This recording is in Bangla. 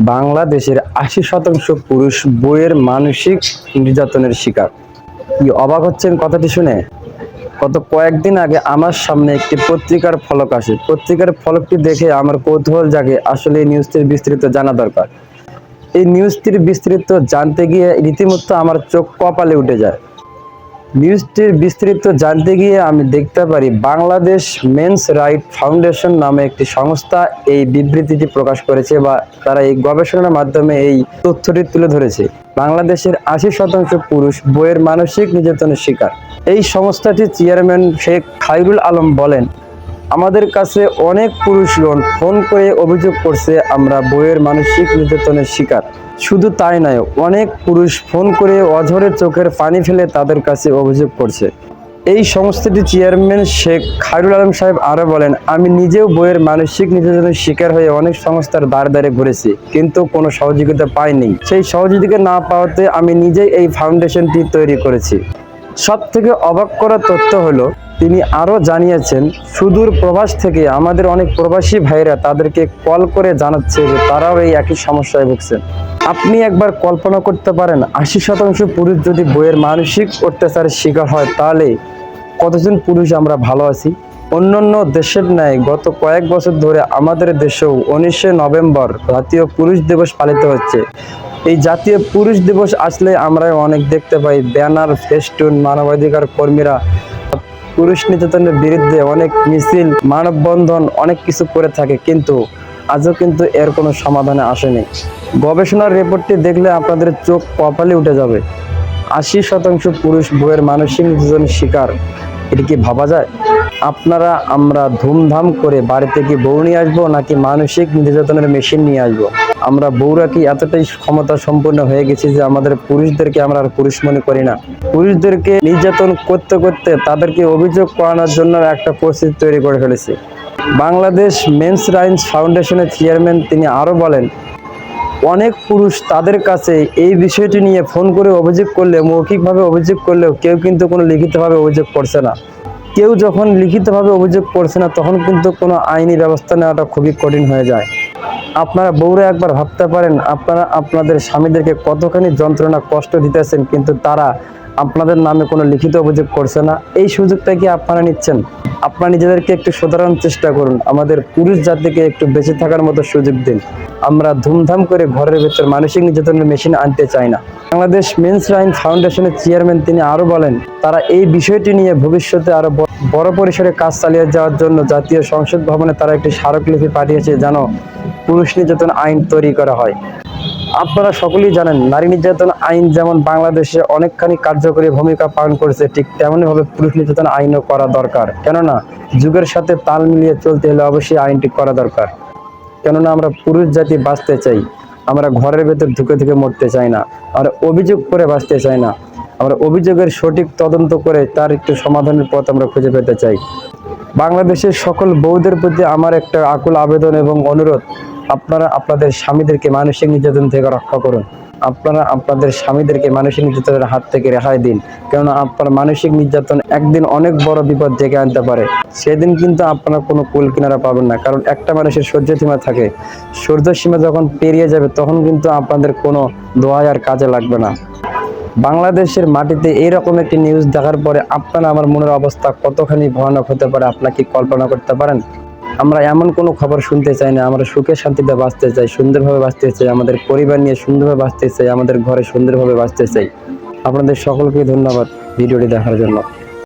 বাংলাদেশের আশি শতাংশ পুরুষ বইয়ের মানসিক নির্যাতনের শিকার। কি অবাক হচ্ছেন কথাটি শুনে? গত কয়েকদিন আগে আমার সামনে একটি পত্রিকার ফলক আসে। পত্রিকার ফলকটি দেখে আমার কৌতূহল জাগে আসলে এই নিউজটির বিস্তৃত জানা দরকার। এই নিউজটির বিস্তৃত জানতে গিয়ে রীতিমতো আমার চোখ কপালে উঠে যায়। নিউজটির বিস্তৃত জানতে গিয়ে আমি দেখতে পারি, বাংলাদেশ মেন্স রাইট ফাউন্ডেশন নামে একটি সংস্থা এই বিবৃতিটি প্রকাশ করেছে বা তারা এই গবেষণার মাধ্যমে এই তথ্যটি তুলে ধরেছে। বাংলাদেশের আশি শতাংশ পুরুষ বইয়ের মানসিক নির্যাতনের শিকার। এই সংস্থাটির চেয়ারম্যান শেখ খাইরুল আলম বলেন আমাদের কাছে অনেক পুরুষগণ ফোন করে অভিযোগ করছে, আমরা বইয়ের মানসিক নির্যাতনের শিকার। শুধু তাই নয়, অনেক পুরুষ ফোন করে অঝরে চোখের পানি ফেলে তাদের কাছে অভিযোগ করছে। এই সংস্থাটির চেয়ারম্যান শেখ খায়রুল আলম সাহেব আরও বলেন, আমি নিজেও বইয়ের মানসিক নির্যাতনের শিকার হয়ে অনেক সংস্থার দ্বারে দ্বারে ঘুরেছি, কিন্তু কোনো সহযোগিতা পাইনি। সেই সহযোগিতা না পাওয়াতে আমি নিজেই এই ফাউন্ডেশনটি তৈরি করেছি। সব থেকে অবাক করা তথ্য হলো, তিনি আরও জানিয়েছেন, সুদূর প্রবাস থেকে আমাদের অনেক প্রবাসী ভাইরা তাদেরকে কল করে জানাচ্ছে যে তারাও এই একই সমস্যায় ভুগছেন। আপনি একবার কল্পনা করতে পারেন, আশি শতাংশ পুরুষ যদি বইয়ের মানসিক অত্যাচারের শিকার হয়, তাহলে কতজন পুরুষ আমরা ভালো আছি? অন্যান্য দেশের ন্যায় গত কয়েক বছর ধরে আমাদের দেশেও উনিশে নভেম্বর জাতীয় পুরুষ দিবস পালিত হচ্ছে। এই জাতীয় পুরুষ দিবস আসলে আমরা অনেক দেখতে পাই। ব্যানার, ফেস্টুন, মানবাধিকার কর্মীরা, পুরুষ নির্যাতনের বিরুদ্ধে অনেক মিছিল, মানববন্ধন, অনেক কিছু করে থাকে কিন্তু আজও কিন্তু এর কোনো সমাধানে আসেনি। গবেষণার রিপোর্টটি দেখলে আপনাদের চোখ কপালে উঠে যাবে। আশি শতাংশ পুরুষ বইয়ের মানসিক নির্যাতনের শিকার। এটি কি ভাবা যায়? আপনারা আমরা ধুমধাম করে বাড়িতে কি বউ নিয়ে আসব নাকি মানসিক নির্যাতনের মেশিন নিয়ে আসব? আমরা বউরা কি এতটাই ক্ষমতা সম্পন্ন হয়ে গেছি যে আমাদের পুরুষদেরকে আমরা আর পুরুষ মনে করি না? পুরুষদেরকে নির্যাতন করতে করতে তাদেরকে অভিযোগ করানোর জন্য একটা পরিস্থিতি তৈরি করে ফেলেছি। বাংলাদেশ মেন্স রাইটস ফাউন্ডেশনের চেয়ারম্যান তিনি আরও বলেন, অনেক পুরুষ তাদের কাছে এই বিষয়টি নিয়ে ফোন করে অভিযোগ করলে মৌখিকভাবে অভিযোগ করলেও কেউ কিন্তু কোনো লিখিতভাবে অভিযোগ করছে না। কেউ যখন লিখিতভাবে অভিযোগ করছে না, তখন কিন্তু কোনো আইনি ব্যবস্থা নেওয়াটা খুবই কঠিন হয়ে যায়। আপনারা বউরা একবার ভাবতে পারেন, আপনারা আপনাদের স্বামীদেরকে কতখানি যন্ত্রণা, কষ্ট দিতেছেন, কিন্তু তারা আপনাদের নামে কোনো লিখিত অভিযোগ করছে না। এই সুযোগটা কি আপনারা নিচ্ছেন? আপনারা নিজেদেরকে একটু সুধারণ চেষ্টা করুন। আমাদের পুরুষ জাতিকে একটু বেঁচে থাকার মতো সুযোগ দিন। আমরা ধুমধাম করে ঘরের ভেতর মানসিক নির্যাতনের মেশিন আনতে চাই না। বাংলাদেশ মেন্স রাইন ফাউন্ডেশনের চেয়ারম্যান তিনি আরও বলেন, তারা এই বিষয়টি নিয়ে ভবিষ্যতে আরও ব- বড় পরিসরে কাজ চালিয়ে যাওয়ার জন্য জাতীয় সংসদ ভবনে তারা একটি স্মারকলিপি পাঠিয়েছে যেন পুরুষ নির্যাতন আইন তৈরি করা হয়। আপনারা সকলেই জানেন, নারী নির্যাতন আইন যেমন বাংলাদেশে অনেকখানি কার্যকরী ভূমিকা পালন করেছে, ঠিক তেমনইভাবে পুরুষ নির্যাতন আইনও করা দরকার। কেননা, যুগের সাথে তাল মিলিয়ে চলতে হলে অবশ্যই আইনটি করা দরকার। কেননা, আমরা পুরুষ জাতি বাঁচতে চাই। আমরা ঘরের ভেতর ঢুকে ঢুকে মরতে চাই না। আমরা অভিযোগ করে বাঁচতে চাই না। আমরা অভিযোগের সঠিক তদন্ত করে তার একটু সমাধানের পথ আমরা খুঁজে পেতে চাই। বাংলাদেশের সকল বউদের প্রতি আমার একটা আকুল আবেদন এবং অনুরোধ আপনারা আপনাদের স্বামীদেরকে মানসিক নির্যাতন থেকে রক্ষা করুন। আপনারা আপনাদের স্বামীদেরকে মানসিক নির্যাতনের হাত থেকে রেহাই দিন। কেননা আপনার মানসিক নির্যাতন একদিন অনেক বড় বিপদ ডেকে আনতে পারে। সেদিন কিন্তু আপনারা কোনো কুল কিনারা পাবেন না। কারণ একটা মানুষের সহ্য সীমা থাকে। সহ্য সীমা যখন পেরিয়ে যাবে, তখন কিন্তু আপনাদের কোনো দোয়াই আর কাজে লাগবে না। বাংলাদেশের মাটিতে এইরকম একটি নিউজ দেখার পরে আপনার আমার মনের অবস্থা কতখানি ভয়ানক হতে পারে, আপনার কি কল্পনা করতে পারেন? আমরা এমন কোনো খবর শুনতে চাই না, আমরা সুখে শান্তিতে বাঁচতে চাই, সুন্দরভাবে বাঁচতে চাই, আমাদের পরিবার নিয়ে সুন্দরভাবে বাঁচতে চাই, আমাদের ঘরে সুন্দরভাবে বাঁচতে চাই। আপনাদের সকলকে ধন্যবাদ ভিডিওটি দেখার জন্য।